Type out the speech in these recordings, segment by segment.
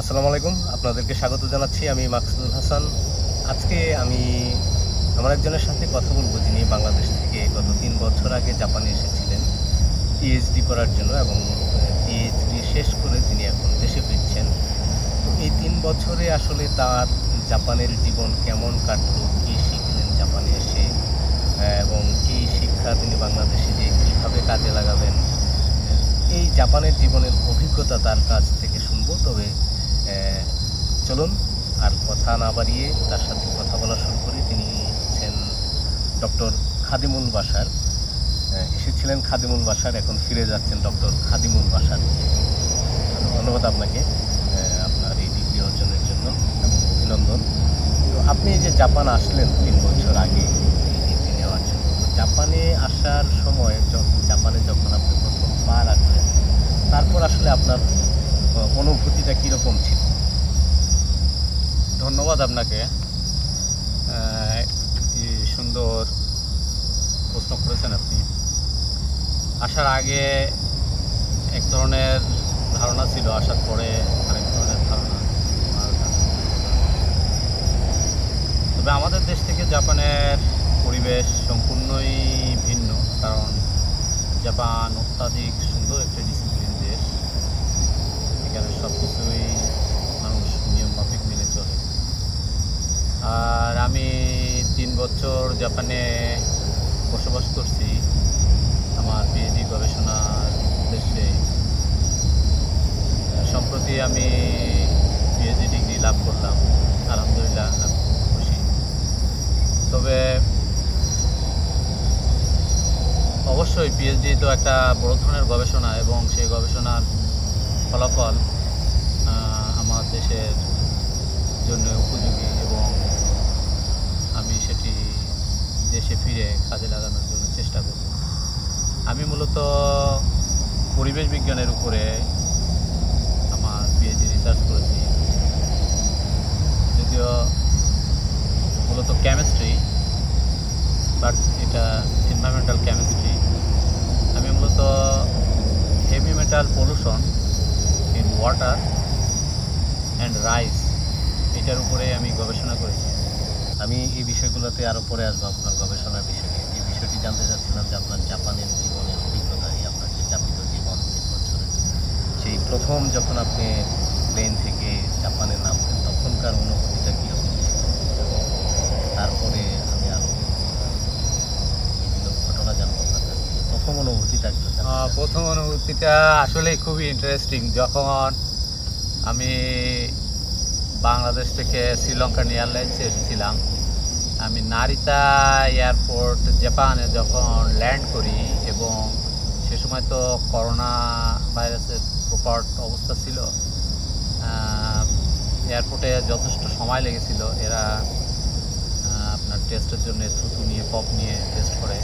আসসালামু আলাইকুম। আপনাদেরকে স্বাগত জানাচ্ছি আমি মাকসুদুল হাসান। আজকে আমি আমার একজনের সাথে কথা বলব যিনি বাংলাদেশ থেকে গত তিন বছর আগে জাপানে এসেছিলেন পিএইচডি করার জন্য এবং পিএইচডি শেষ করে তিনি এখন দেশে ফিরছেন। তো এই তিন বছরে আসলে তার জাপানের জীবন কেমন কাটলো? কী শিখলেন জাপানে এসে? এবং কী শিক্ষা তিনি বাংলাদেশে যে কীভাবে কাজে লাগাবেন? এই জাপানের জীবনের অভিজ্ঞতা তার কাছ থেকে শুনব। তবে চলুন আর কথা না বাড়িয়ে তার সাথে কথা বলা শুরু করি। তিনি হচ্ছেন ডক্টর খাদিমুল বাসার। এসেছিলেন খাদিমুল বাসার, এখন ফিরে যাচ্ছেন ডক্টর খাদিমুল বাসার। ধন্যবাদ আপনাকে আপনার এই ডিগ্রি অর্জনের জন্য। অভিনন্দন। তো আপনি যে জাপান আসলেন তিন বছর আগে, এই ডিগ্রি নেওয়ার জন্য জাপানে আসার সময় জাপানে যখন আপনি প্রথম পা রাখলেন, তারপর আসলে আপনার অনুভূতিটা কীরকম ছিল? ধন্যবাদ আপনাকে। একটি সুন্দর প্রশ্ন করেছেন আপনি। আসার আগে এক ধরনের ধারণা ছিল, আসার পরে আরেক ধরনের ধারণা। তবে আমাদের দেশ থেকে জাপানের পরিবেশ সম্পূর্ণই ভিন্ন, কারণ জাপান অত্যাধিক সুন্দর একটা সব কিছুই মানুষ নিয়ম মাফিক মেনে চলে। আর আমি তিন বছর জাপানে বসবাস করছি আমার পিএইচডি গবেষণার উদ্দেশ্যে। সম্প্রতি আমি পিএইচডি ডিগ্রি লাভ করলাম। আলহামদুলিল্লাহ, আমি খুশি। তবে অবশ্যই পিএইচডি তো একটা বড় ধরনের গবেষণা এবং সেই গবেষণার ফলাফল দেশের জন্য উপযোগী এবং আমি সেটি দেশে ফিরে কাজে লাগানোর জন্য চেষ্টা করব। আমি মূলত পরিবেশ বিজ্ঞানের উপরে আমার পিএইচডি রিসার্চ করেছি। যদিও মূলত কেমিস্ট্রি বাট এটা এনভায়রনমেন্টাল কেমিস্ট্রি আমি মূলত heavy metal pollution in water and rice এটার উপরে আমি গবেষণা করেছি। আমি এই বিষয়গুলোতে আরও পরে আসব আপনার গবেষণার বিষয়ে যে বিষয়টি জানতে চাচ্ছিলাম যে আপনার জাপানের জীবনের অভিজ্ঞতা এই আপনার যে যাপিত জীবন তিন বছরের। সেই প্রথম যখন আপনি প্লেন থেকে জাপানে নামলেন, তখনকার অনুভূতিটা কীরকম ছিল তারপরে আমি আরও বিভিন্ন ঘটনা জানব আপনার কাছ থেকে। প্রথম অনুভূতিটা। প্রথম অনুভূতিটা আসলে খুবই ইন্টারেস্টিং যখন আমি বাংলাদেশ থেকে শ্রীলঙ্কান এয়ারলাইন্সে এসেছিলাম। আমি নারিতা এয়ারপোর্ট জাপানে যখন ল্যান্ড করি এবং সে সময় তো করোনা ভাইরাসের প্রকট অবস্থা ছিল এয়ারপোর্টে যথেষ্ট সময় লেগেছিল। এরা আপনার টেস্টের জন্য থুতু নিয়ে, পপ নিয়ে টেস্ট করে।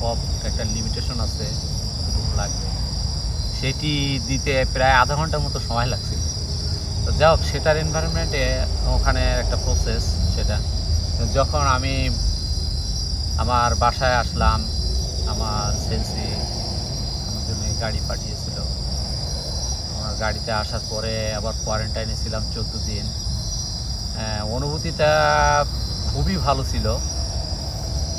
পপ একটা লিমিটেশন আছে লাগবে। সেটি দিতে প্রায় আধা ঘণ্টার মতো সময় লাগছিল। তো যাই হোক সেটার এনভায়রনমেন্টে ওখানে একটা প্রসেস সেটা। যখন আমি আমার বাসায় আসলাম আমার সেলসি আমার জন্য গাড়ি পাঠিয়েছিল। আমার গাড়িতে আসার পরে আবার কোয়ারেন্টাইনে ছিলাম চোদ্দ দিন। আহ, অনুভূতিটা খুবই ভালো ছিল।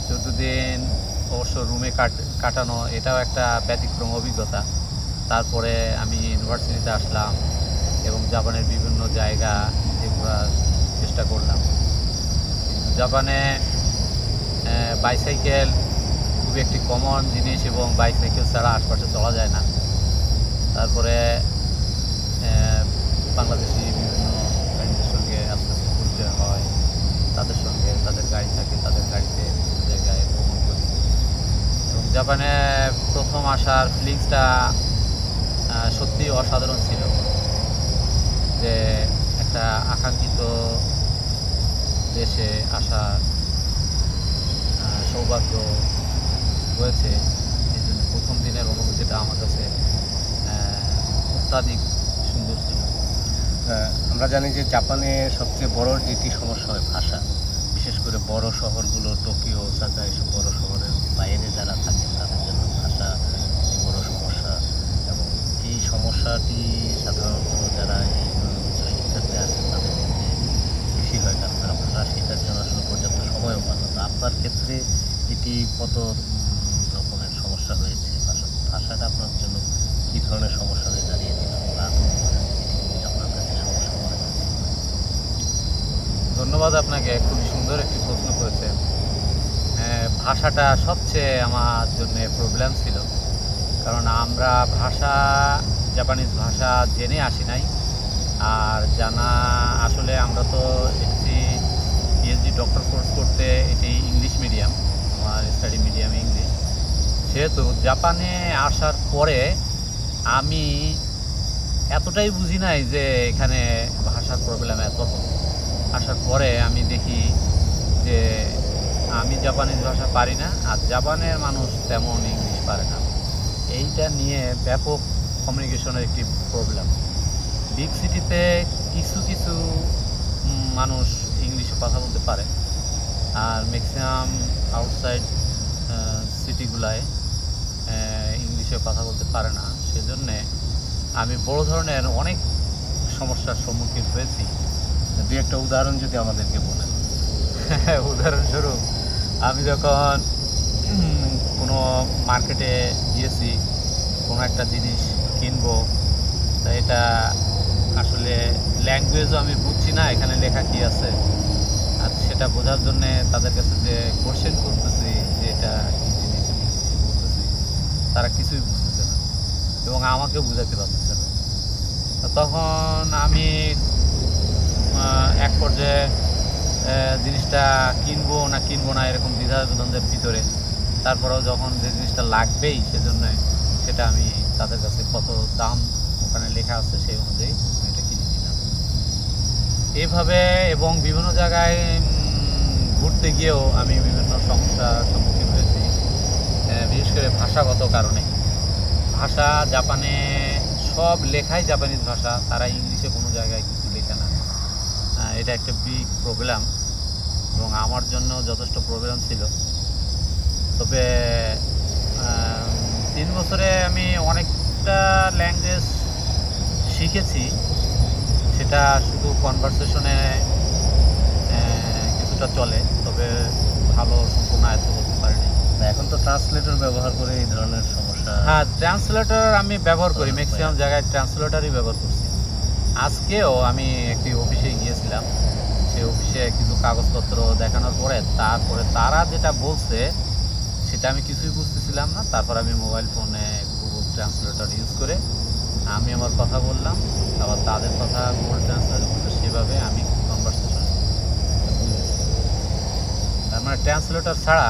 চোদ্দ দিন অবশ্য রুমে কাট কাটানো এটাও একটা ব্যতিক্রম অভিজ্ঞতা। তারপরে আমি ইউনিভার্সিটিতে আসলাম। এবং জাপানের বিভিন্ন জায়গা ঘোরার চেষ্টা করলাম। জাপানে বাইসাইকেল খুবই একটি কমন জিনিস এবং বাইসাইকেল ছাড়া আশপাশে চলা যায় না। তারপরে বাংলাদেশি বিভিন্ন ফ্রেন্ডদের সঙ্গে আস্তে আস্তে পরিচয় হয়, তাদের সঙ্গে তাদের গাড়ি থাকে, তাদের গাড়িতে জায়গায় ভ্রমণ করি। এবং জাপানে প্রথম আসার ফিলিংসটা সত্যি অসাধারণ ছিল। যে একটা আকাঙ্ক্ষিত দেশে আসার সৌভাগ্য হয়েছে। এই জন্য প্রথম দিনের অনুভূতিটা আমার কাছে অত্যাধিক সুন্দর ছিল। আমরা জানি যে জাপানে সবচেয়ে বড় যেটি সমস্যা হয় ভাষা, বিশেষ করে বড় শহরগুলো, টোকিও, ওসাকা, এসব বড় শহরের বাইরে যারা থাকেন তাদের জন্য ভাষা একটি বড় সমস্যা। এবং এই সমস্যাটি সাধারণত যারা এই ক্ষেত্রে এটি কত রকমের সমস্যা হয়েছে? ভাষাটা আপনার জন্য কী ধরনের সমস্যা হয়ে দাঁড়িয়েছিল? আপনার কাছে সমস্যা মনে হয়েছে ধন্যবাদ আপনাকে খুবই সুন্দর একটি প্রশ্ন করেছেন। আহ, ভাষাটা সবচেয়ে আমার জন্য প্রবলেম ছিল। কারণ আমরা ভাষা জাপানিজ ভাষা জেনে আসি নাই। আর জানা আসলে আমরা তো ডক্টর কোর্স করতে এটি ইংলিশ মিডিয়াম আমার স্টাডি মিডিয়াম ইংলিশ সেহেতু জাপানে আসার পরে আমি এতটাই বুঝি নাই যে এখানে ভাষার প্রবলেম এত আসার পরে আমি দেখি যে আমি জাপানিজ ভাষা পারি না আর জাপানের মানুষ তেমন ইংলিশ পারে না। এইটা নিয়ে ব্যাপক কমিউনিকেশনের একটি প্রবলেম বিগ সিটিতে কিছু কিছু মানুষ ইংলিশে কথা বলতে পারে। আর ম্যাক্সিমাম আউটসাইড সিটিগুলায় ইংলিশে কথা বলতে পারে না। সেজন্যে আমি বড় ধরনের অনেক সমস্যার সম্মুখীন হয়েছি। দু একটা উদাহরণ যদি আমাদেরকে বলেন। উদাহরণস্বরূপ, আমি যখন কোনো মার্কেটে গিয়েছি, কোনো একটা জিনিস কিনবো, তা এটা আসলে ল্যাঙ্গুয়েজও আমি বুঝছি না, এখানে লেখা কি আছে। সেটা বোঝার জন্যে তাদের কাছে যে কোশ্চেন করতেছি, যে এটা তারা কিছুই বুঝতেছে না এবং আমাকে বুঝাতে পারতেছে না। তখন আমি এক পর্যায়ে জিনিসটা কিনবো না কিনবো না এরকম দ্বিধাদ্বন্দ্বের ভিতরে, তারপরেও যখন যে জিনিসটা লাগবেই সেজন্য সেটা আমি তাদের কাছে কত দাম ওখানে লেখা আছে সেই অনুযায়ী আমি এটা কিনে নিলাম। এভাবে এবং বিভিন্ন জায়গায় ঘুরতে গিয়েও আমি বিভিন্ন সমস্যার সম্মুখীন হয়েছি। বিশেষ করে ভাষাগত কারণে। ভাষা, জাপানে সব লেখাই জাপানিজ ভাষা, তারা ইংলিশে কোনো জায়গায় কিছু লেখে না। এটা একটা বিগ প্রবলেম এবং আমার জন্য যথেষ্ট প্রবলেম ছিল। তবে তিন বছরে আমি অনেকটা ল্যাঙ্গুয়েজ শিখেছি। সেটা শুধু কনভারসেশনে কিছুটা চলে। তবে ভালো সম্পূর্ণ আয়ত্ত করতে পারিনি। এখন তো ট্রান্সলেটর ব্যবহার করে এই ধরনের সমস্যা হ্যাঁ ট্রান্সলেটর আমি ব্যবহার করি ম্যাক্সিমাম জায়গায় ট্রান্সলেটরই ব্যবহার করছি। আজকেও আমি একটি অফিসে গিয়েছিলাম। সেই অফিসে কিছু কাগজপত্র দেখানোর পরে তারপরে তারা যেটা বলছে সেটা আমি কিছুই বুঝতেছিলাম না। তারপর আমি মোবাইল ফোনে গুগল ট্রান্সলেটর ইউজ করে আমি আমার কথা বললাম। আবার তাদের কথা গুগল ট্রান্সলেটর সেভাবে আমি কনভারসেশন বুঝেছি তার মানে ট্রান্সলেটর ছাড়া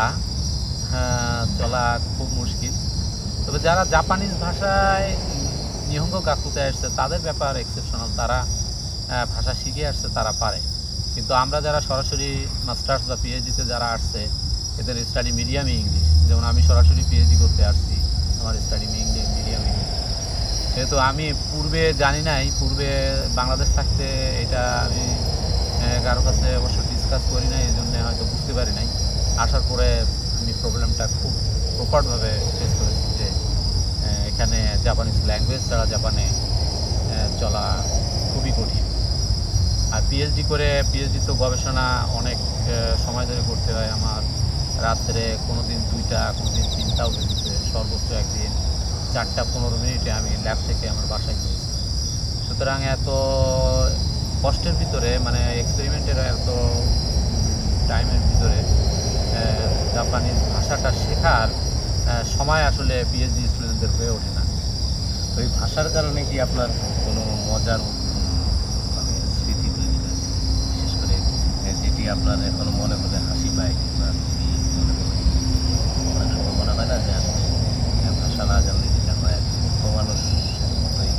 হ্যাঁ, চলা খুব মুশকিল। তবে যারা জাপানিজ ভাষায় নিহঙ্গ গাকুতে আসছে তাদের ব্যাপার এক্সেপশনাল তারা ভাষা শিখে আসছে তারা পারে। কিন্তু আমরা যারা সরাসরি মাস্টার্স বা পিএইচডিতে যারা আসছে এদের স্টাডি মিডিয়ামই ইংলিশ যেমন আমি সরাসরি পিএইচডি করতে আসছি আমার স্টাডি ইংলিশ মিডিয়াম ইংলিশ সেহেতু আমি পূর্বে জানি নাই পূর্বে বাংলাদেশ থাকতে এটা আমি কারও কাছে অবশ্য ডিসকাস করি নাই, এই জন্যে হয়তো বুঝতে পারি নাই। আসার পরে আমি প্রবলেমটা খুব প্রপারভাবে ফেস করেছি যে এখানে জাপানিজ ল্যাঙ্গুয়েজ ছাড়া জাপানে চলা খুবই কঠিন। আর পিএইচডি করে পিএইচডি তো গবেষণা অনেক সময় ধরে করতে হয়। আমার রাত্রে কোনো দিন দুইটা কোনো দিন তিনটাও বেজেছে সর্বোচ্চ একদিন চারটা পনেরো মিনিটে আমি ল্যাব থেকে আমার বাসায় গিয়েছি। সুতরাং এত কষ্টের ভিতরে মানে এক্সপেরিমেন্টের এত টাইমের ভিতরে জাপানিজ ভাষাটা শেখার সময় আসলে পিএইচডি স্টুডেন্টদের হয়ে ওঠে না। তো এই ভাষার কারণে কি আপনার কোনো মজার মানে স্মৃতি তৈরি হয়েছে? বিশেষ করে যেটি আপনার এখনও মনে হলে হাসি পায় কিংবা যদি মনে অনেক মনে হয় না যে আসলে ভাষা না জানলে যেটা হয় মানুষের মতোই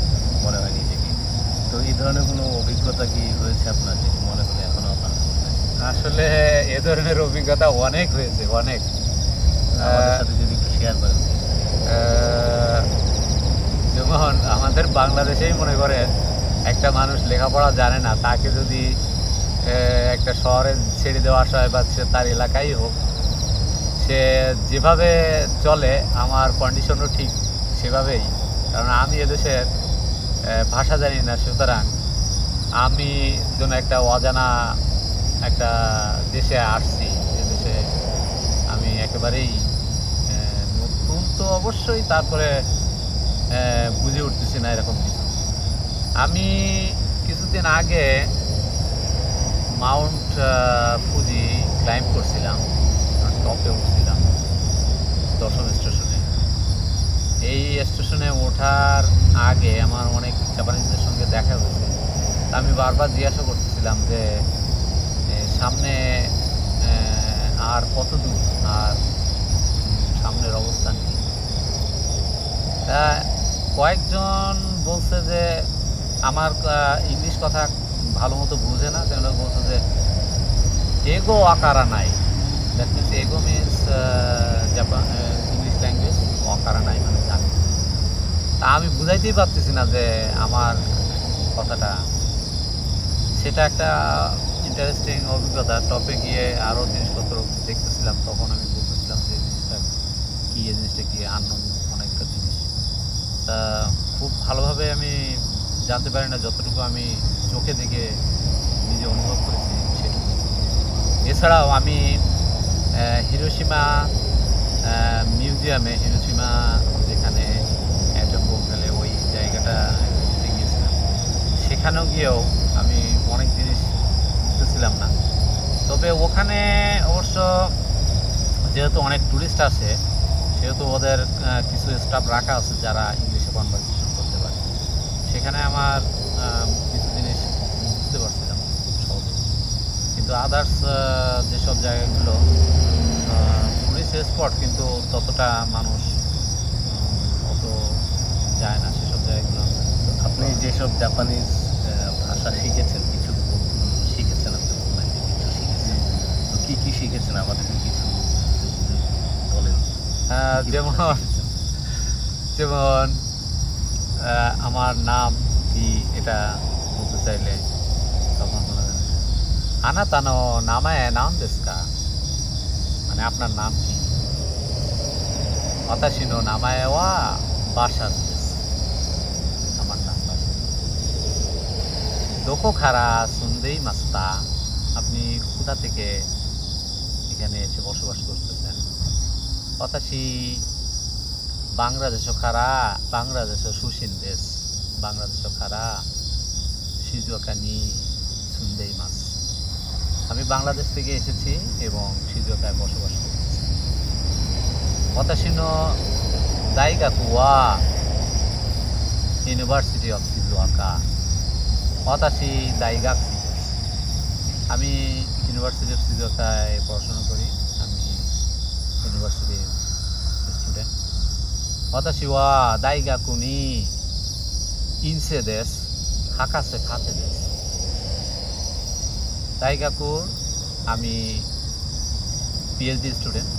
মনে হয় নিজেকে। তো এই ধরনের কোনো অভিজ্ঞতা কি হয়েছে আপনার যেটি মনে হলে এখনও আপনার আসলে এ ধরনের অভিজ্ঞতা অনেক হয়েছে অনেক। আমাদের সাথে যদি একটু শেয়ার করেন। যেমন আমাদের বাংলাদেশেই মনে করেন একটা মানুষ লেখাপড়া জানে না তাকে যদি একটা শহরে ছেড়ে দেওয়া হয় বা সে তার এলাকায় হোক সে যেভাবে চলে আমার কন্ডিশনও ঠিক সেভাবেই। কারণ আমি এদেশের ভাষা জানি না সুতরাং আমি যেন একটা অজানা একটা দেশে আসছি যে দেশে আমি একেবারেই নতুন তো অবশ্যই তারপরে বুঝে উঠতেছি না এরকম কিছু। আমি কিছুদিন আগে মাউন্ট ফুজি ক্লাইম্ব করছিলাম টপে উঠছিলাম দশম স্টেশনে। এই স্টেশনে ওঠার আগে আমার অনেক জাপানিজদের সঙ্গে দেখা হয়েছে। আমি বারবার জিজ্ঞাসা করতেছিলাম যে সামনে আর কত দূর আর সামনের অবস্থান কি? তা কয়েকজন বলছে যে, আমার ইংলিশ কথা ভালো মতো বুঝে না। সেগুলো বলছে যে, এগো আকারা নাই। দ্যাট মিনস এগো মিনস জাপান ইংলিশ ল্যাঙ্গুয়েজ অকারা নাই মানে জানি। তা আমি বুঝাইতেই পারতেছি না যে, আমার কথাটা সেটা একটা ইন্টারেস্টিং অভিজ্ঞতা। টপে গিয়ে আরও জিনিসপত্র দেখতেছিলাম তখন আমি বলতেছিলাম যে জিনিসটা কী এই জিনিসটা কি আনন্দ অনেকটা জিনিস। তা খুব ভালোভাবে আমি জানতে পারি না যতটুকু আমি চোখে দেখে নিজে অনুভব করেছি সেটুকু। এছাড়াও আমি আহ, হিরোশিমা মিউজিয়ামে হিরোশিমা যেখানে অ্যাটম বোম ফেলে ওই জায়গাটা গিয়েছিলাম। সেখানেও গিয়েও বুঝতেছিলাম না। তবে ওখানে অবশ্য যেহেতু অনেক টুরিস্ট আসে সেহেতু ওদের কিছু স্টাফ রাখা আছে যারা ইংলিশে কনভারসেশন করতে পারে। সেখানে আমার কিছু জিনিস বুঝতে পারছিলাম সহজে। কিন্তু আদার্স যেসব জায়গাগুলো টুরিস্ট স্পট কিন্তু ততটা মানুষ অত যায় না। সেসব জায়গাগুলো আপনি যেসব জাপানিজ ভাষা শিখেছেন কিছু উম, শিখেছেন আপনি বললেন যে কিছু শিখেছেন তো কি কি শিখেছেন আমাদেরকে কিছু বলেন। আহ, যেমন যেমন আমার নাম কি এটা বলতে চাইলে তখন আনা তানো নামায় নাম দেশকা। মানে আপনার নাম কি? অতাশিনো নামায় ওয়া বাসা আমার নাম বাসা দোকো খারা সুন্দেই মাস্তা। আপনি কোথা থেকে এখানে এসে বসবাস করতেছেন অতাশি বাংলাদেশ খারা বাংলাদেশ সুশীন দেশ। বাংলাদেশ খারা সিজুয়াকানি সুন্দেই মাছ। আমি বাংলাদেশ থেকে এসেছি এবং সিজুয়াকায় বসবাস করতেছি। অতাশিনো দাইগাকুয়া ইউনিভার্সিটি অফ সিজুয়াকা অতাশি দাইগাক আমি সৃজনশীলতায় পড়াশোনা করি। আমি ইউনিভার্সিটির স্টুডেন্ট হতাশি ওয়া দাইগা কুনি। ইনসে দেশ, হাকাসে খাতে দেশ। দাইগাকুর আমি পিএইচডি স্টুডেন্ট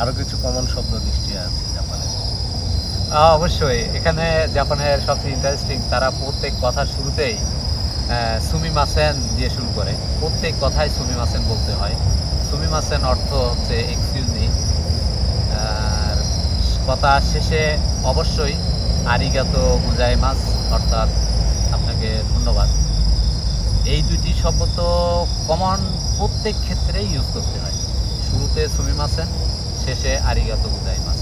আরও কিছু কমন শব্দ দৃষ্টি আছে। অবশ্যই। এখানে জাপানের সবচেয়ে ইন্টারেস্টিং তারা প্রত্যেক কথার শুরুতেই সুমি মাসেন দিয়ে শুরু করে। প্রত্যেক কথায় সুমি মাসেন বলতে হয়। সুমি মাসেন অর্থ হচ্ছে এক্সকিউজ আর কথা শেষে অবশ্যই আরিগাত বুঝাই মাস অর্থাৎ, আপনাকে ধন্যবাদ। এই দুইটি শব্দ তো কমন প্রত্যেক ক্ষেত্রেই ইউজ করতে হয়। শুরুতে সুমি মাসেন শেষে আরিগাত বুঝাই মাস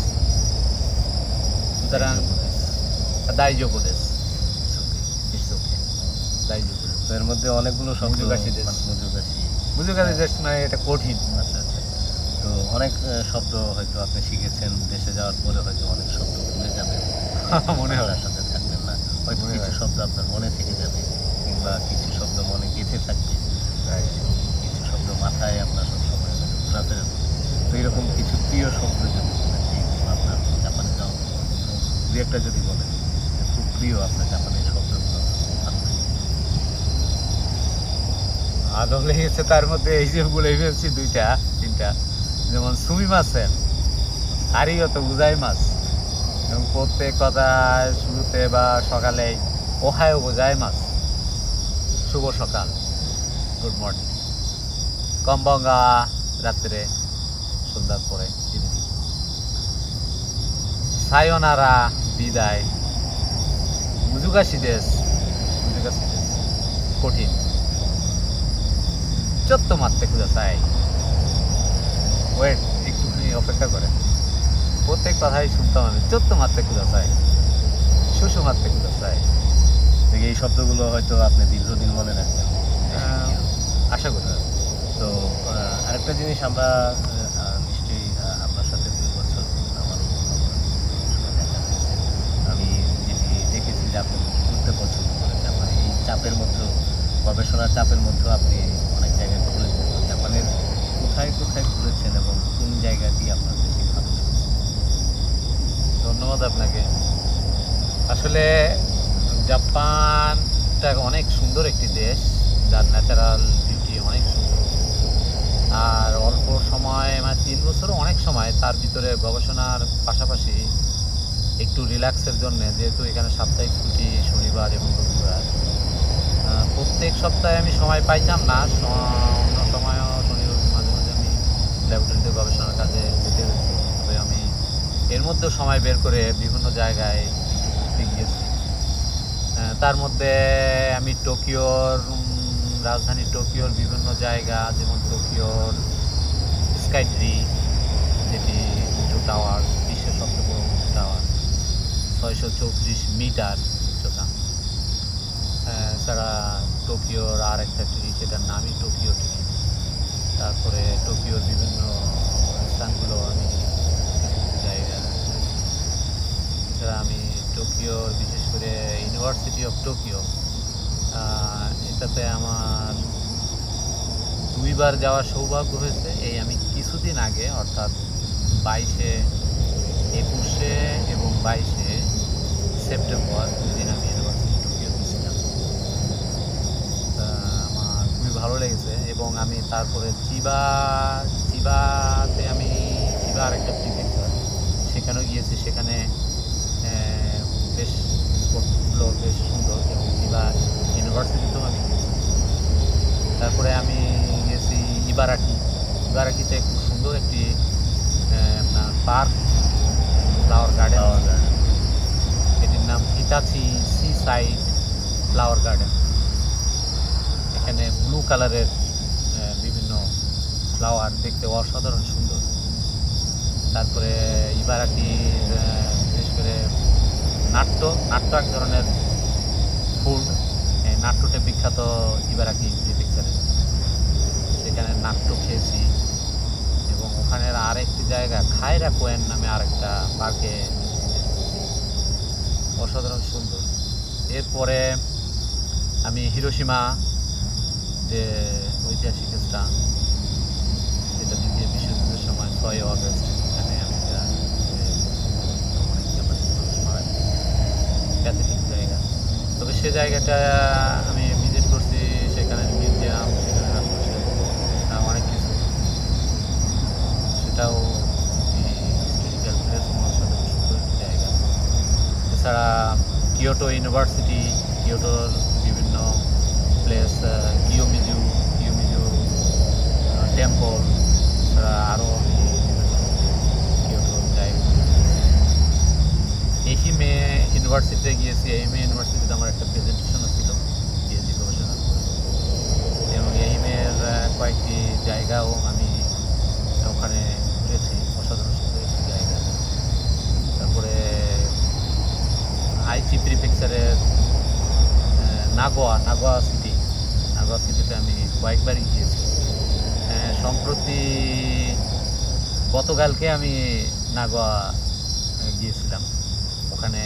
সুতরাং দায়যোগ দেশ ইটস দায়যোগ তো এর মধ্যে অনেকগুলো মুজুগাশি দেশ। মানে মুজুগাশি বুঝে গেছে দেশ মানে এটা কঠিন। আচ্ছা আচ্ছা। তো অনেক শব্দ হয়তো আপনি শিখেছেন। দেশে যাওয়ার পরে হয়তো অনেক শব্দ ভুলে যাবেন। মনে হয়। সাথে থাকবেন না। হয়তো মনে কিছু শব্দ আপনার মনে থেকে যাবে কিংবা কিছু শব্দ মনে গেঁথে থাকবে। কিছু শব্দ মাথায় আপনার সবসময় ঘোরাফেরা তো এরকম কিছু প্রিয় শব্দ যদি বলেন যে এগুলো আপনার জাপানে যাওয়ার পর দু একটা যদি বলেন যে খুব প্রিয় আপনার জাপানের শব্দগুলো। ভালো লেগেছে তার মধ্যে এই যে বলে ফেলছি দুইটা, তিনটা। যেমন সুমি মাছের আরিগত বুঝাই মাছ। এবং প্রত্যেক কথা শুরুতে বা সকালে ওহায় বোঝাই মাছ। শুভ সকাল, গুড মর্নিং। কম্বঙ্গা রাত্রে সন্ধ্যার পরে। সায়নারা বিদায়। মুজুগাসি দেশ মুজুগাসি দেশ কঠিন। চত্ব মারতে খুঁজে চাই। ওয়েট একটুখানি অপেক্ষা করে প্রত্যেক কথাই শুনতাম আমি। চত্ব মারতে খুঁজে চাই। শুশু মারতে খুঁজে চাই। দেখি এই শব্দগুলো হয়তো আপনি দীর্ঘদিন মনে রাখবেন। আশা করি। তো আরেকটা জিনিস আমরা আহ, আহ, নিশ্চয়ই আহ, আপনার সাথে দুই বছর আমার সময় দেখা হয়েছে আমি যেটি দেখেছি যে আপনি ঘুরতে পছন্দ করেন জাপানে এই চাপের মধ্যে গবেষণার চাপের মধ্যেও আপনি অনেক জায়গায় ঘুরেছেন জাপানের কোথায় কোথায় ঘুরেছেন এবং কোন জায়গাটি আপনার বেশি ভালো ধন্যবাদ আপনাকে। আসলে জাপানটা অনেক সুন্দর একটি দেশ, যার ন্যাচারাল বিউটি অনেক সুন্দর। আর অল্প সময় মানে তিন বছরও অনেক সময় তার ভিতরে গবেষণার পাশাপাশি একটু রিল্যাক্সের জন্য, যেহেতু এখানে সাপ্তাহিক ছুটি, শনিবার এবং রবিবার প্রত্যেক সপ্তাহে আমি সময় পাইতাম না অন্য সময়ও শনি মাঝে মাঝে আমি ল্যাবরেটরিতে গবেষণার কাজে যেতে হয়েছে। তবে আমি এর মধ্যেও সময় বের করে বিভিন্ন জায়গায় ঘুরতে গিয়েছি। তার মধ্যে আমি টোকিওর রাজধানী টোকিওর বিভিন্ন জায়গা, যেমন টোকিওর স্কাই ট্রি যেটি উঁচু টাওয়ার, বিশ্বের সবচেয়ে বড় টাওয়ার, ছয়শো চৌত্রিশ মিটার উচ্চতা। এছাড়া টোকিওর আর একটা ট্রি সেটার নামই টোকিও ট্রি তারপরে টোকিওর বিভিন্ন স্থানগুলো আমি জায়গা এছাড়া আমি টোকিওর, বিশেষ করে ইউনিভার্সিটি অফ টোকিও এটাতে আমার দুইবার যাওয়ার সৌভাগ্য হয়েছে। এই আমি কিছুদিন আগে, অর্থাৎ বাইশে একুশে এবং বাইশে সেপ্টেম্বর ভালো লেগেছে এবং আমি তারপরে চিবা চিবাতে আমি চিবা আরেকটা প্রিফেকচার সেখানেও গিয়েছি সেখানে বেশ স্পটগুলো বেশ সুন্দর এবং চিবা ইউনিভার্সিটিতেও আমি গিয়েছি। তারপরে আমি গেছি ইবারাকি। ইবারাকিতে খুব সুন্দর একটি পার্ক ফ্লাওয়ার গার্ডেন। এটির নাম Hitachi sea side flower garden এখানে ব্লু কালারের বিভিন্ন ফ্লাওয়ার দেখতে অসাধারণ সুন্দর। তারপরে ইবারাকি বিশেষ করে নাট্য নাট্য এক ধরনের এই নাট্যটা বিখ্যাত ইবারাকি প্রিফেকচারে সেখানে নাট্য খেয়েছি। এবং ওখানের আরেকটি জায়গা, খায়রা কোয়েন নামে আরেকটা পার্কে অসাধারণ সুন্দর। এরপরে আমি হিরোসীমা যে ঐতিহাসিক স্থান যেটা দ্বিতীয় বিশ্বযুদ্ধের সময় ছয় অগস্ট এখানে আমি যা যে অনেক জাপানিজ মানুষ মারা গেছে ক্যাথলিক জায়গা। তবে সে জায়গাটা আমি ভিজিট করছি, সেখানে মিউজিয়াম সেখানে আশপাশে অনেক কিছু। সেটাও হিস্টোরিক্যাল প্লেস অসাধারণ সুন্দর একটি জায়গা। এছাড়া কিয়োটো ইউনিভার্সিটি কিয়োটোর বিভিন্ন প্লেস কিয়োমিজু আরও জায়গা এহিমে ইউনিভার্সিটিতে গিয়েছি। এহিমে ইউনিভার্সিটিতে আমার একটা প্রেজেন্টেশনও ছিল পিএইচডি গবেষণা এবং এহিমের আহ, কয়েকটি জায়গাও আমি ওখানে ঘুরেছি অসাধারণ সুন্দর একটি জায়গা। তারপরে আইচি প্রিফেকচারের নাগোয়া নাগোয়া সিটি নাগোয়া সিটিতে আমি কয়েকবারই সম্প্রতি গতকালকে আমি নাগোয়া গিয়েছিলাম। ওখানে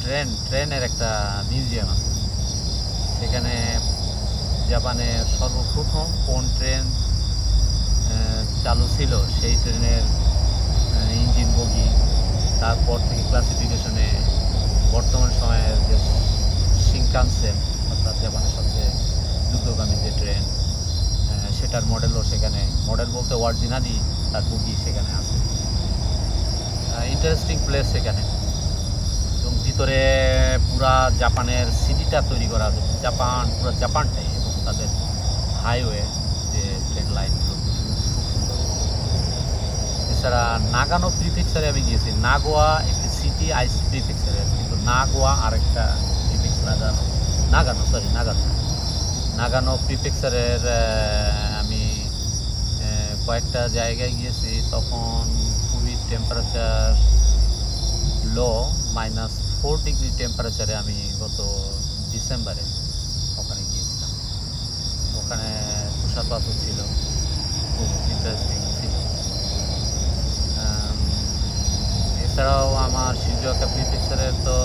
ট্রেন, ট্রেনের একটা মিউজিয়াম আছে। সেখানে জাপানে সর্বপ্রথম কোন ট্রেন চালু ছিল সেই ট্রেনের ইঞ্জিন বগি, তারপর থেকে ক্লাসিফিকেশনে বর্তমান সময়ের যে শিঙ্কানসেন অর্থাৎ জাপানের সবচেয়ে দ্রুতগামী যে ট্রেন সেটার মডেলও সেখানে মডেল বলতে অরিজিনালি তার বগি সেখানে আছে। ইন্টারেস্টিং প্লেস সেখানে। এবং ভিতরে পুরা জাপানের সিটিটা তৈরি করা আছে। জাপান পুরো জাপানটাই এবং তাদের হাইওয়ে যে ট্রেন লাইনগুলো এছাড়া নাগানো প্রিফেকচারে আমি গিয়েছি। নাগোয়া একটি সিটি আইসি প্রিফেকচারে কিন্তু নাগোয়া আরেকটা প্রিফেকচার নাগানো নাগানো। সরি নাগানো নাগানো আহ, কয়েকটা জায়গায় গিয়েছি, তখন খুবই temperature low minus four degree টেম্পারেচারে আমি গত ডিসেম্বরে ওখানে গিয়েছিলাম। ওখানে তুষারপাত ছিল, খুব ইন্টারেস্টিং ছিল। এছাড়াও আমার শিজুয়াকা প্রিফেকচারের তো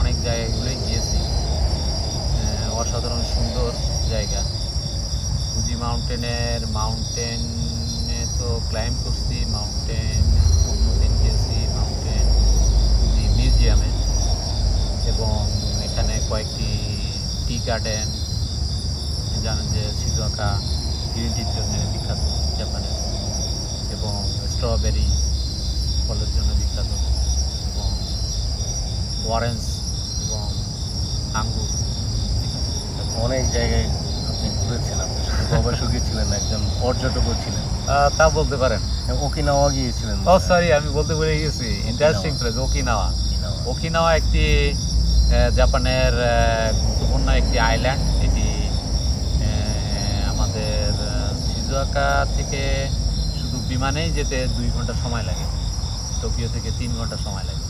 অনেক জায়গাগুলোই গিয়েছি। অসাধারণ সুন্দর জায়গা। ফুজি মাউন্টেনের মাউন্টেনে তো ক্লাইম্ব করছি মাউন্টেন অন্যদিন গিয়েছি মাউন্টেন ফুজি মিউজিয়ামে এবং এখানে কয়েকটি টি গার্ডেন জানেন যে শিজুয়াকা গ্রিন টির জন্য বিখ্যাত জাপানে এবং স্ট্রবেরি ফলের জন্য বিখ্যাত। এবং অরেঞ্জ এবং আঙ্গুর। অনেক জায়গায় আপনি শুধু গবেষকই ছিলেন একজন পর্যটকও ছিলেন। তা বলতে পারেন। ওকিনাওয়া গিয়েছিলেন। ও সরি আমি বলতে ভুলে গেছি। Interesting place Okinawa. ওকিনাওয়া। একটি জাপানের গুরুত্বপূর্ণ একটি আইল্যান্ড এটি আমাদের সিজুয়াকা থেকে শুধু বিমানেই যেতে দুই ঘণ্টা সময় লাগে। টোকিও থেকে তিন ঘণ্টা সময় লাগে।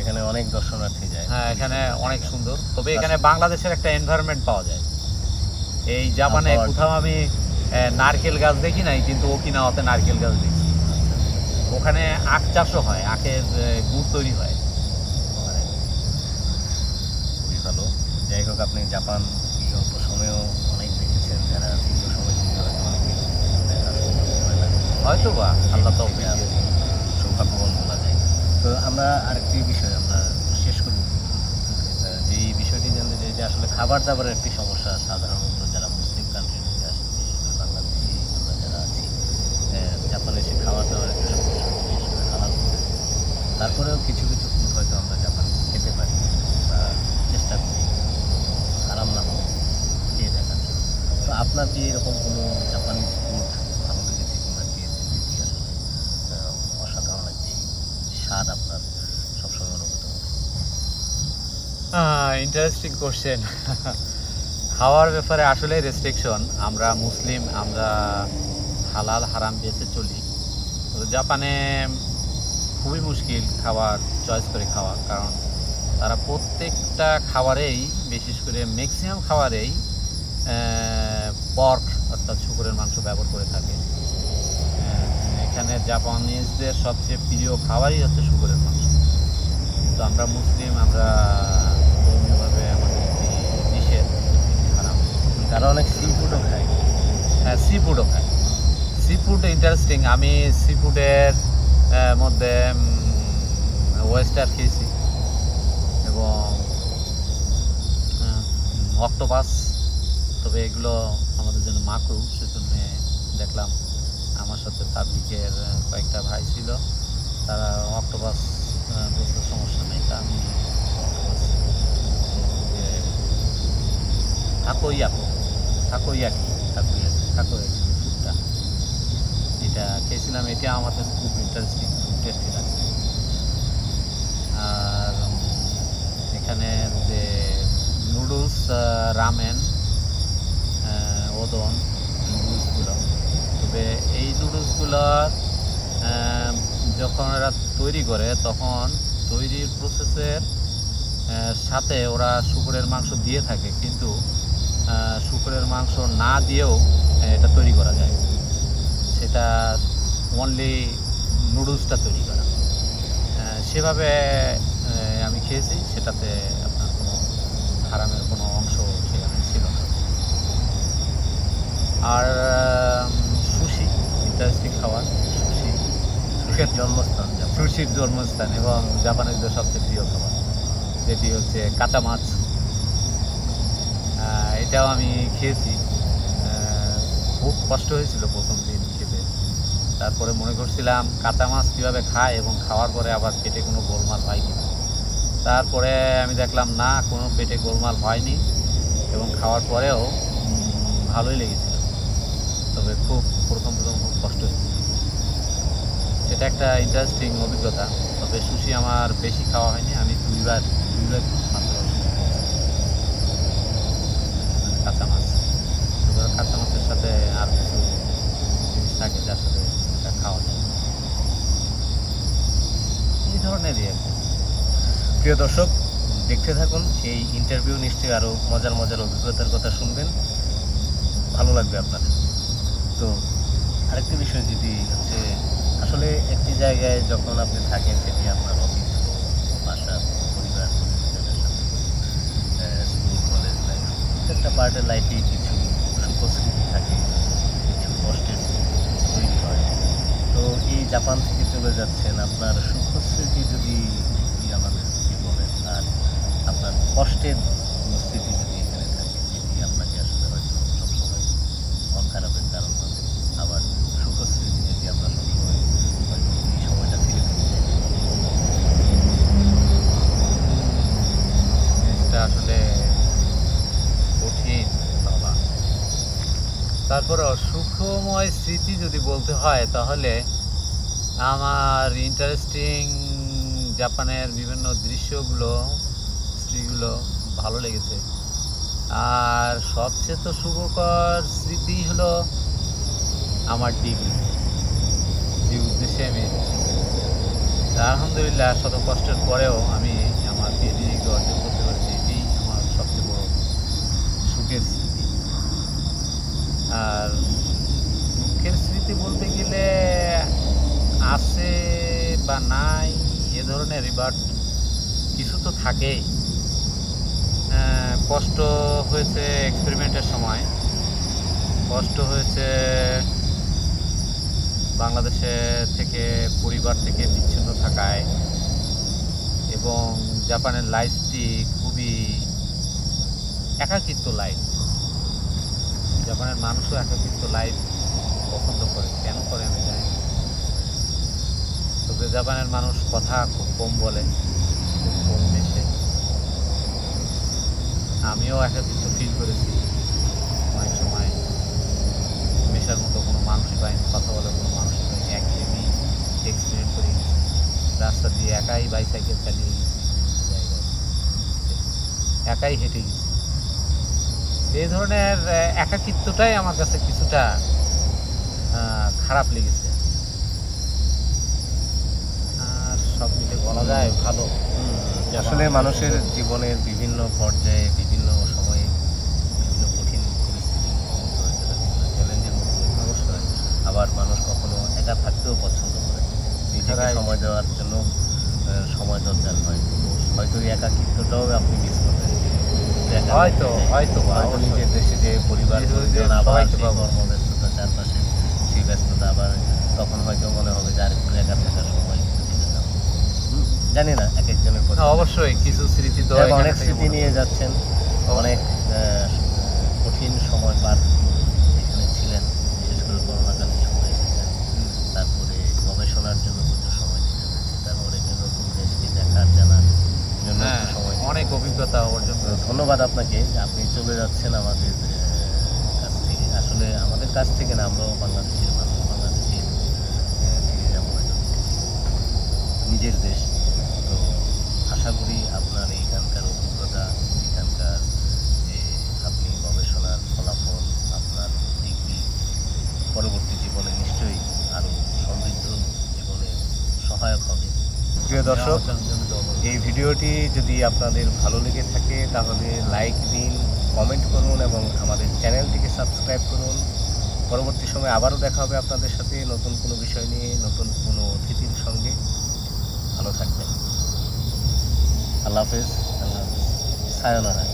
এখানে অনেক দর্শনার্থী যায়। হ্যাঁ এখানে অনেক সুন্দর। তবে এখানে বাংলাদেশের একটা এনভায়রনমেন্ট পাওয়া যায়। এই জাপানে কোথাও আমি নারকেল গাছ দেখি নাই কিন্তু ওকিনাওয়াতে নারকেল গাছ দেখি। ওখানে আখ চাষও হয় আখের গুড় তৈরি হয়। খুবই ভালো। যাই হোক আপনি জাপান এই অল্প সময়েও অনেক দেখেছেন যারা দীর্ঘ সময় থেকে হয়তো অনেকে হয় না। হয়তো বা আল্লাহ তো সৌভাগ্যবান বলা যায়। তো আমরা আরেকটি বিষয় আমরা শেষ করব আহ, যে এই বিষয়টি জানতে চাই যে আসলে খাবার দাবারের একটি সমস্যা সাধারণত যারা মুসলিম কান্ট্রি থেকে আসে বিশেষ করে বাংলাদেশি আমরা যারা আছি আহ, জাপানে এসে খাবার দাবার একটা সমস্যা বিশেষ করে হালাল ফুড তারপরেও কিছু কিছু ফুড হয়তো আমরা জাপানে খেতে পারি বা চেষ্টা করি। আরাম না হোক খেয়ে দেখার জন্য। তো আপনার কি এরকম কোনো জাপানিজ ফুড ভালো লেগেছে খেয়েছেন যেটি আসলে অসাধারণ একটি স্বাদ আপনার সবসময় অনুভূত ইন্টারেস্টিং কোশ্চেন খাওয়ার ব্যাপারে আসলে রেস্ট্রিকশন আমরা মুসলিম, আমরা হালাল, হারাম বেঁচে চলি। তো জাপানে খুবই মুশকিল খাবার চয়েস করে খাওয়া কারণ তারা প্রত্যেকটা খাবারেই বিশেষ করে ম্যাক্সিমাম খাবারেই পর্ক অর্থাৎ শুকুরের মাংস ব্যবহার করে থাকে। এখানে জাপানিজদের সবচেয়ে প্রিয় খাবারই হচ্ছে শুকুরের মাংস। কিন্তু আমরা মুসলিম আমরা ধর্মীয়ভাবে আমাদের নিষেধ এটি হারাম। তারা অনেক সি ফুডও খায়। হ্যাঁ সি ফুডও খাই সি ফুড ইন্টারেস্টিং আমি সি ফুডের মধ্যে ওয়েস্টার খেয়েছি এবং অক্টোপাস তবে এগুলো আমাদের জন্য মাকরু সেজন্য দেখলাম আমার সাথে তাবলিকের কয়েকটা ভাই ছিল। তারা অক্টোপাস বলতে সমস্যা নেই, তা আমি অক্টোপাস থাকোইয়াকো থাকোইয়াকি থাকোইয়াকি থাকোইয়াকি ফুডটা এটা খেয়েছিলাম, এটা আমার কাছে খুব ইন্টারেস্টিং খুব টেস্টি লাগছে। আর এখানে যে নুডলস রামেন ওদন নুডলসগুলো তবে এই নুডলসগুলো যখন এরা তৈরি করে, তখন তৈরির প্রসেসের সাথে ওরা শুকুরের মাংস দিয়ে থাকে, কিন্তু শুকুরের মাংস না দিয়েও এটা তৈরি করা যায়। সেটা অনলি নুডলসটা তৈরি করা। সেভাবে আমি খেয়েছি সেটাতে আপনার কোনো হারামের কোনো অংশ সেখানে ছিল না। আর সুশি ইন্টারেস্টিং খাবার সুশি। সুখের জন্মস্থান সুশির জন্মস্থান এবং জাপানিজদের সবচেয়ে প্রিয় খাবার যেটি হচ্ছে কাঁচা মাছ। এটাও আমি খেয়েছি। খুব কষ্ট হয়েছিল প্রথম দিন। তারপরে মনে করছিলাম কাঁচা মাছ কীভাবে খায় এবং খাওয়ার পরে আবার পেটে কোনো গোলমাল হয় কিনা তারপরে আমি দেখলাম, না, কোনো পেটে গোলমাল হয়নি এবং খাওয়ার পরেও ভালোই লেগেছিল। তবে খুব প্রথম প্রথম খুব কষ্ট হয়েছিল। সেটা একটা ইন্টারেস্টিং অভিজ্ঞতা। তবে সুশি আমার বেশি খাওয়া হয়নি। আমি দুইবার দুইবার মাত্র খেয়েছি। কাঁচা মাছ ধরনেরই প্রিয় দর্শক, দেখতে থাকুন, এই ইন্টারভিউ নিশ্চয়ই আরও মজার মজার অভিজ্ঞতার কথা শুনবেন। ভালো লাগবে আপনাদের। তো আরেকটি বিষয় যদি হচ্ছে, আসলে একটি জায়গায় যখন আপনি থাকেন, সেটি আপনার অফিস বাসা, পরিবার স্কুল কলেজ লাইফ প্রত্যেকটা পার্টের লাইফে কিছু সুখস্মৃতি থাকে, কিছু কষ্টের স্মৃতি তৈরি হয়। তো এই জাপান থেকে চলে যাচ্ছেন, আপনার সুখস্মৃতি যদি আমাদেরকে বলেন, আর আপনার কষ্টের স্মৃতি যদি এখানে থাকে যেটি আপনাকে আসলে হয়তো সবসময় মন খারাপের কারণ হবে, আবার সুখস্মৃতি যদি আমরা সবসময় জিনিসটা আসলে কঠিন, বাবা। তারপরে সুখময় স্মৃতি যদি বলতে হয়, তাহলে আমার ইন্টারেস্টিং জাপানের বিভিন্ন দৃশ্যগুলো, স্মৃতিগুলো ভালো লেগেছে। আর সবচেয়ে তো শুভকর স্মৃতি হলো আমার ডিগ্রি যে উদ্দেশ্যে আমি আলহামদুলিল্লাহ, শত কষ্টের পরেও আমি আমার পিএইচডি ডিগ্রি অর্জন করতে পেরেছি এটি আমার সবচেয়ে বড় সুখের স্মৃতি আর দুঃখের স্মৃতি বলতে গেলে আছে বা নাই এ ধরনের বাট কিছু তো থাকেই। কষ্ট হয়েছে এক্সপেরিমেন্টের সময়। কষ্ট হয়েছে বাংলাদেশে থেকে পরিবার থেকে বিচ্ছিন্ন থাকায় এবং জাপানের লাইফটি খুবই একাকিত্ব লাইফ। জাপানের মানুষও একাকিত্ব লাইফ পছন্দ করে। কেন করে আমি তবে জাপানের মানুষ কথা খুব কম বলে, খুব কম মেশে। আমিও একাকিত্ব ফিল করেছি। অনেক সময় মেশার মতো কোনো মানুষই পাইনি কথা বলার কোনো মানুষই পাইনি একঘেয়েমি এক্সপিরিয়েন্স করে। রাস্তা দিয়ে একাই বাইসাইকেল চালিয়ে গেছি। একাই হেঁটে গেছি। এই ধরনের একাকিত্বটাই আমার কাছে কিছুটা খারাপ লেগেছে। বলা যায় ভালো। আসলে মানুষের জীবনের বিভিন্ন পর্যায়ে বিভিন্ন সময়ে বিভিন্ন কঠিন পরিস্থিতির চ্যালেঞ্জের মুখোমুখি অবশ্যই আবার মানুষ কখনো একা থাকতেও পছন্দ করে। নিজেকে. সময় দেওয়ার জন্য সময় দরকার হয়। হয়তো এই একাকিত্বটাও আপনি মিস করবেন। হয়তো, হয়তো হয়তো নিজের দেশে যে পরিবার পরিজন আবার সেই কর্মব্যস্ততা চারপাশে সেই ব্যস্ততা আবার তখন হয়তো মনে হবে যে আরেকটু একা থাকার জানি না এক একজনের না, পছন্দ। অবশ্যই কিছু স্মৃতি তো অনেক স্মৃতি নিয়ে যাচ্ছেন অনেক কঠিন সময় পার এখানে ছিলেন বিশেষ করে করোনাকালীন সময় এসেছেন। তারপরে গবেষণার জন্য প্রচুর সময় দিতে হয়েছে তারপরে একটা নতুন দেশকে দেখার জানার জন্য হ্যাঁ সময় অনেক অভিজ্ঞতা অর্জন ধন্যবাদ আপনাকে যে আপনি চলে যাচ্ছেন আমাদের কাছ থেকে। আসলে আমাদের কাছ থেকে না আমরাও বাংলাদেশের মানুষ বাংলাদেশে নিজের দেশ। দর্শক তো অবশ্যই। এই ভিডিওটি যদি আপনাদের ভালো লেগে থাকে তাহলে লাইক দিন কমেন্ট করুন এবং আমাদের চ্যানেলটিকে সাবস্ক্রাইব করুন। পরবর্তী সময় আবারও দেখা হবে আপনাদের সাথে নতুন কোনো বিষয় নিয়ে নতুন কোনো অতিথির সঙ্গে। ভালো থাকবেন। আল্লাহ হাফেজ। আল্লাহ হাফেজ। সায়নারা